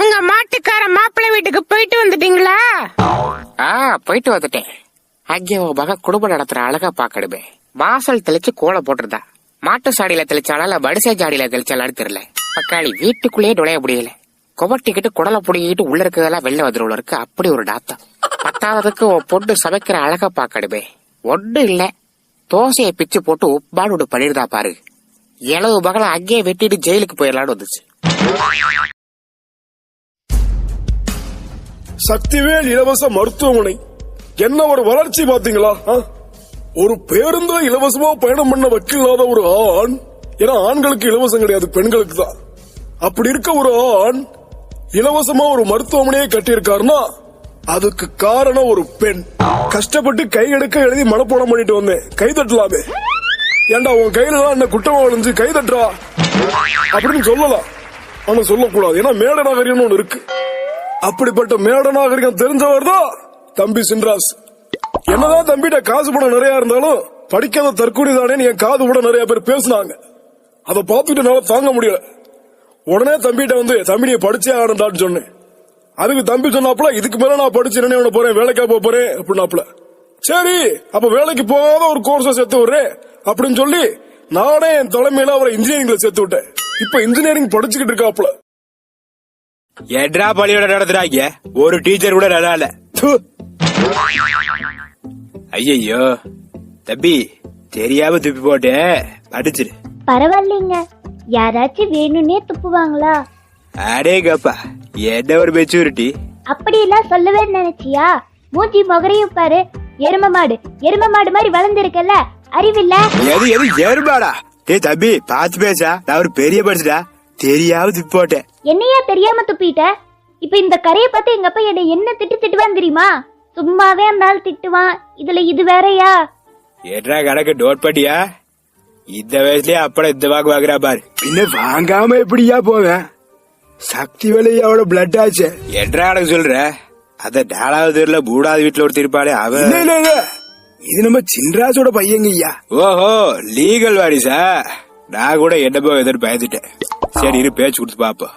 உங்க மாட்டுக்கார மாப்பிள்ளை வீட்டுக்கு போயிட்டு வந்துட்டீங்களா? ஆ போயிட்டு வந்துட்டேன். அங்கே உன் குடும்பம் நடத்துற அழகா பாக்கடுமே வாசல் தெளிச்சு கோலம் போட்டிருந்தா. மாட்டு சாடியில தெளிச்சாலா இல்ல வடிசை ஜாடியில தெளிச்சாலான்னு தெரியல. பக்காளி வீட்டுக்குள்ளேயே நுழைய முடியல. குவட்டிக்கிட்டு குடலை புடிங்கிட்டு உள்ள இருக்கிறதெல்லாம் வெளில வந்துருவுல இருக்கு அப்படி ஒரு டாத்தம் பத்தாவதுக்கு உன் பொண்ணு சமைக்கிற அழகா பாக்கடுமே ஒன்னும் இல்லை. தோசையை பிச்சு போட்டு உப்பாடு பண்ணிருந்தா பாரு. இளவு மகளை அங்கேயே வெட்டிட்டு ஜெயிலுக்கு போயிடலான்னு வந்துச்சு. சக்திவேல் இலவச மருத்துவமனை. என்ன ஒரு வளர்ச்சி பாத்தீங்களா ஆ? ஒரு பேருந்துல இலவசமா பயணம் பண்ண வக்கில்லாத ஒரு ஆண். ஏன்னா ஆண்களுக்கு இலவசம் கிடையாது பெண்களுக்கு தான். அப்படி இருக்க ஒரு ஆண் இலவசமா ஒரு மருத்துவமனையை கட்டியிருக்காருன்னா அதுக்கு காரணம் ஒரு பெண். கஷ்டப்பட்டு கை எடுக்க எழுதி மனப்பாடம் பண்ணிட்டு வந்தேன். கை தட்டலாமே. ஏண்டா உன் கையில என்ன குற்றமா விழுந்து கை தட்டுறா. அப்படின்னு சொல்லலாம். ஆனா சொல்லக்கூடாது. ஏன்னா மேட நாகரிகம்னு ஒண்ணு இருக்கு. அப்படிப்பட்ட மேட நாகரிகம் தெரிஞ்சவர் தான் தம்பி சின்ராஸ். என்னதான் தம்பிட்ட காசு பணம் நிறைய இருந்தாலும் படிக்காத தற்கொலை தானே என் காது கூட நிறைய பேர் பேசுனாங்க. அதை பார்த்துட்டு என்னால தாங்க முடியல. உடனே தம்பிட்ட வந்து தம்பி நீ படிச்சே ஆகணும்டான்னு சொன்னேன். அதுக்கு தம்பி சொன்னாப்புல இதுக்கு மேல நான் படிச்சு என்ன போறேன்? வேலைக்கா போக போறேன்? அப்படின்னாப்புல. சரி அப்ப வேலைக்கு போகாத ஒரு கோர்ஸை சேர்த்து விடுறேன் அப்படின்னு சொல்லி நானே என் தலைமையில அவரை இன்ஜினியரிங்ல சேர்த்து விட்டேன். இப்ப இன்ஜினியரிங் படிச்சுக்கிட்டு இருக்காப்புல. எட்ரா பள்ளியோட நடத்துறாங்க ஒரு டீச்சர் கூட நல்லா இல்ல. து. ஐயையோ. தம்பி தெரியாம துப்பி போட்டு படிச்சிரு. பரவாயில்லைங்க. யாராச்சும் வேணும்னே துப்புவாங்களா? அடேங்கப்பா. என்ன ஒரு மெச்சூரிட்டி அப்படியெல்லாம் சொல்லவே நினைச்சியா? மூஞ்சி முகரையும் பாரு. எரும மாடு எரும மாடு மாதிரி வளர்ந்துருக்கல அறிவில்ல? எது எது எருமாடா? டேய் தம்பி பாத்து பேசா. நான் ஒரு பெரிய படிச்சுடா தெரியாம துப்பி போட்டேன். என்னையா தெரியாம துப்பிட்ட? இப்ப இந்த கரையை பார்த்து எங்க அப்பா என்னை என்ன திட்டு திட்டுவான் தெரியுமா? சும்மாவே அந்த ஆள் திட்டுவான். இதுல இது வேறயா? எட்ரா கணக்கு நோட் பண்ணியா? இந்த வயசுலயே அப்பட இந்த வாக்கு வாங்குறா பாரு. பின்ன வாங்காம எப்படியா போவேன்? சக்தி வேலையோட பிளட் ஆச்சு? எட்ரா கணக்கு சொல்ற? அத நாலாவது தெருல மூணாவது வீட்டுல ஒரு திருப்பாளே அவன் இது நம்ம சின்ராஜோட பையங்க ஐயா. ஓஹோ லீகல் வாரிசா நான் கூட என்னமோ எதிர்ப்பு பயந்துட்டேன். சரி இரு பேச்சு கொடுத்து பாப்போம்.